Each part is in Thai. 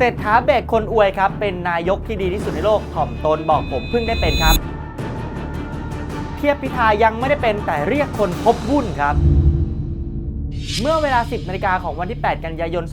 เศรษฐาเบกคนอวยครับ เป็นนายกที่ดีที่สุดในโลกถ่อมตนบอกผมเพิ่งได้เป็นครับ เทียบพิธายังไม่ได้เป็นแต่เรียกคนพบวุ่นครับ เมื่อเวลา 10นาฬิกาของวันที่ 8 กันยายน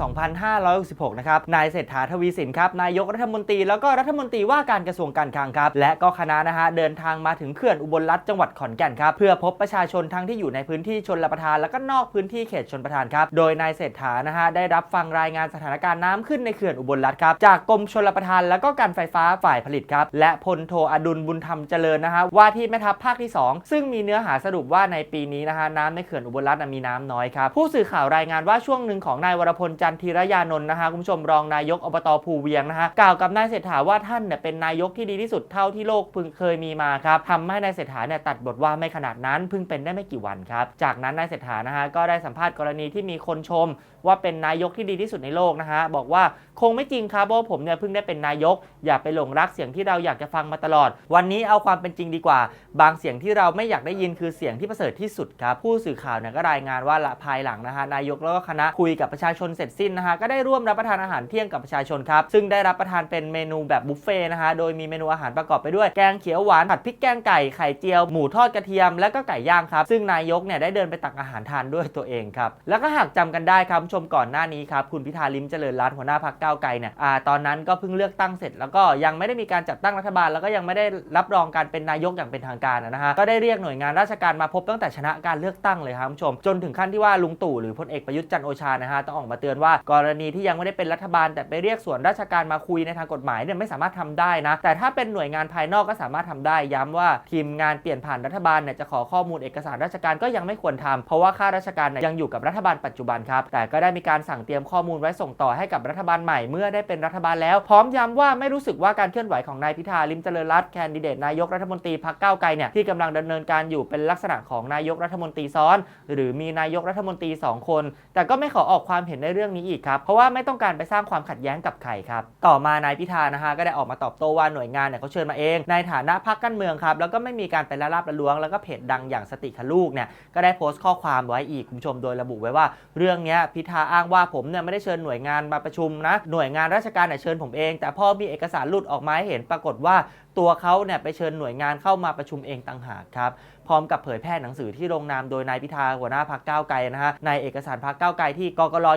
2566 นะครับ นายเศรษฐาทวีสินครับ นายกรัฐมนตรี แล้วก็รัฐมนตรีว่าการกระทรวงการคลังครับ และก็คณะนะฮะ เดินทางมาถึงเขื่อนอุบลรัฐจังหวัดขอนแก่นครับ เพื่อพบประชาชนทั้งที่อยู่ในพื้นที่ชนรประทาน แล้วก็นอกพื้นที่เขตชนประทานครับ โดยนายเศรษฐานะฮะ ได้รับฟังรายงานสถานการณ์น้ำขึ้นในเขื่อนอุบลรัฐครับ จากกรมชลประทาน แล้วก็การไฟฟ้าฝ่ายผลิตครับ และพลโทอดุลบุญธรรมเจริญนะฮะ ว่าที่แม่ทัพภาคที่ 2 ซึ่งมีเนื้อหาสรุปว่าในปีนี้นะฮะน้ำในเขื่อนอุบลรัฐน่ะมีน้ำน้อยครับผู้สื่อข่าวรายงานว่าช่วงหนึ่งของนายวรพลจันทีรยานนท์นะฮะคุณผู้ชมรองนายกอบตภูเวียงนะฮะกล่าวกับนายเศรษฐาว่าท่านเนี่ยเป็นนายกที่ดีที่สุดเท่าที่โลกพึงเคยมีมาครับทำให้นายเศรษฐาเนี่ยตัดบทว่าไม่ขนาดนั้นเพิ่งเป็นได้ไม่กี่วันครับจากนั้นนายเศรษฐานะฮะก็ได้สัมภาษณ์กรณีที่มีคนชม ว่าเป็นนายกที่ดีที่สุดในโลกนะฮะบอกว่าคงไม่จริงครับเพราะว่าผมเนี่ยเพิ่งได้เป็นนายก อย่าไปหลงรักเสียงที่เราอยากจะฟังมาตลอด วันนี้เอาความเป็นจริงดีกว่า บางเสียงที่เราไม่อยากได้ยินคือเสียงที่ประเสริฐที่สุดครับผู้สื่อข่าวเนี่ยก็รายงานว่าละภายหลังนะฮะนายกแล้วก็คณะคุยกับประชาชนเสร็จสิ้นนะฮะก็ได้ร่วมรับประทานอาหารเที่ยงกับประชาชนครับซึ่งได้รับประทานเป็นเมนูแบบบุฟเฟ่ต์นะฮะโดยมีเมนูอาหารประกอบไปด้วยแกงเขียวหวานผัดพริกแกงไก่ไข่เจียวหมูทอดกระเทียมและก็ไก่ย่างครับซึ่งนายกเนี่ยได้เดินไปตักอาหารทานด้วยตัวเองครับแล้วก็หากจำกันได้ครับผู้ชมก่อนหน้านี้ครับคุณพิธาลิมเจริญรัตน์หัวหน้าพรรคก้าวไกลเนี่ยอ่าตอนนั้นก็เพิ่งเลือกตั้งเสร็จ แล้วก็ยังไม่ได้มีการจัดตั้งรัฐบาล แล้วก็ยังไม่ได้รับรองการเป็นนายกอย่างเป็นทางการนะฮะก็ได้เรียกหน่วยงานราชการมาพบตั้งแต่ชนะการเลือกตั้งเลยครับผู้ชม จนถึงขั้นที่ว่าลุงตู่หรือพลเอกประยุทธ์จันโอชานะฮะต้องออกมาเตือนว่ากรณีที่ยังไม่ได้เป็นรัฐบาล แต่ไปเรียกส่วนราชการมาคุยในทางกฎหมายเนี่ยไม่สามารถทำได้นะ แต่ถ้าเป็นหน่วยงานภายนอกก็สามารถทำได้ย้ำว่าทีมงานเปลี่ยนผ่านรัฐบาลเนี่ยจะขอข้อมูลเอกสารราชการก็ยังไม่ควรทำเพราะว่าข้าราชการเนี่ยยังอยู่กับรัฐบาลปัจจุบันครับแต่ก็ได้มีการสั่งเตรียมข้อมูลไว้ส่งต่อให้กับรัฐบาลใหม่เมื่อได้เป็นรัฐบาลแล้ว พร้อมย้ำว่าไม่รู้สึกว่าการเคลื่อนไหวของนายพิธาลิมเจริญรัตน์แคนดิเดตนายกรัฐมนตรีพรรคก้าวไกลเนี่ยที่กำลังดำเนินการอยู่เป็นลักษณะของนายกรัฐมนตรีซ้อน หรือมีนายกรัฐมนตรี 2 คน แต่ก็ไม่ขอออกความเห็นในเรื่องนี้อีกครับ เพราะว่าไม่ต้องการไปสร้างความขัดแย้งกับใครครับ ต่อมานายพิธานะฮะก็ได้ออกมาตอบโต้ว่าหน่วยงานเนี่ยเขาเชิญมาเอง ในฐานะพรรคการเมืองครับแล้วก็ไม่มีการไปละลาบละล้วง แล้วก็เพจดังอย่างสติคลูกเนี่ยก็ได้โพสต์ข้อความไว้อีกคุณผู้ชมโดยระบุไว้ว่า เรื่องเนี้ยพิธาอ้างว่าผมเนี่ยไม่ได้เชิญหน่วยงานมาประชุมนะหน่วยงานราชการเนี่ยเชิญผมเอง แต่พอมีเอกสารหลุดออกมาให้เห็นปรากฏว่าตัวเขาเนี่ยไปเชิญหน่วยงานเข้ามาประชุมเองต่างหากครับ พร้อมกับเผยแพร่หนังสือที่ลงนามโดยนายพิธาหัวหน้าพักก้าวไกลนะฮะในเอกสารพักก้าวไกลที่กกร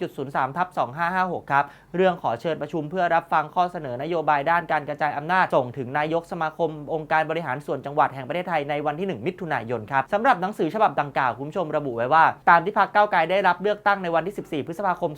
22.03ทับ2556ครับเรื่องขอเชิญประชุมเพื่อรับฟังข้อเสนอนโยบายด้านการกระจายอำนาจส่งถึงนายกสมาคม องค์การบริหารส่วนจังหวัดแห่งประเทศไทยในวันที่ 1 มิถุนายนครับสำหรับหนังสือฉบับดังกล่าวคุณผู้ชมระบุไว้ว่า ตามที่พักก้าวไกลได้รับเลือกตั้งในวันที่ 14 พฤษภาคม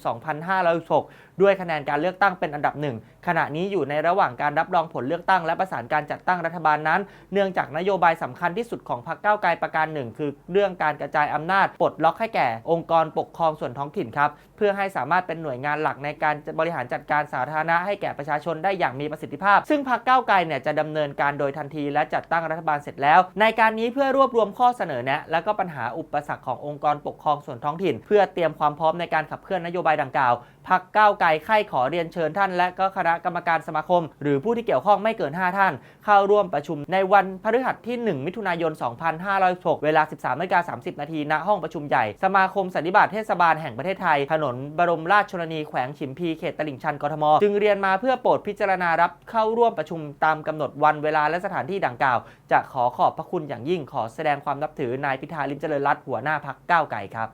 2566ด้วยคะแนนการเลือกตั้งเป็นอันดับหนึ่งขณะนี้อยู่ในระหว่างการรับรองผลเลือกตั้งและประสานการจัดตั้งรัฐบาลนั้น เนื่องจากนโยบายสำคัญที่สุดของของพรรคก้าวไกลประการหนึ่งคือเรื่องการกระจายอำนาจปลดล็อกให้แก่องค์กรปกครองส่วนท้องถิ่นครับเพื่อให้สามารถเป็นหน่วยงานหลักในการบริหารจัดการสาธารณะให้แก่ประชาชนได้อย่างมีประสิทธิภาพ ซึ่งพรรคก้าวไกลเนี่ยจะดำเนินการโดยทันทีและจัดตั้งรัฐบาลเสร็จแล้ว ในการนี้เพื่อรวบรวมข้อเสนอแนะ และก็ปัญหาอุปสรรคขององค์กรปกครองส่วนท้องถิ่น เพื่อเตรียมความพร้อมในการขับเคลื่อนนโยบายดังกล่าวพักก้าวไกลไข้ขอเรียนเชิญท่าน และก็คณะกรรมการสมาคม หรือผู้ที่เกี่ยวข้องไม่เกิน 5 ท่าน เข้าร่วมประชุมในวันพฤหัสที่ 1 มิถุนายน2,506 เวลา 13นาฬิกา30 นาที ณ ห้องประชุมใหญ่ สมาคมสันนิบาตเทศบาลแห่งประเทศไทย ถนนบรมราชชนนี แขวงฉิมพี เขตตลิ่งชัน กทม จึงเรียนมาเพื่อโปรดพิจารณารับเข้าร่วมประชุมตามกำหนดวันเวลาและสถานที่ดังกล่าว จะขอขอบพระคุณอย่างยิ่งขอแสดงความนับถือนายพิธาลิมเจริญรัตน์หัวหน้าพักก้าวไก่ครับ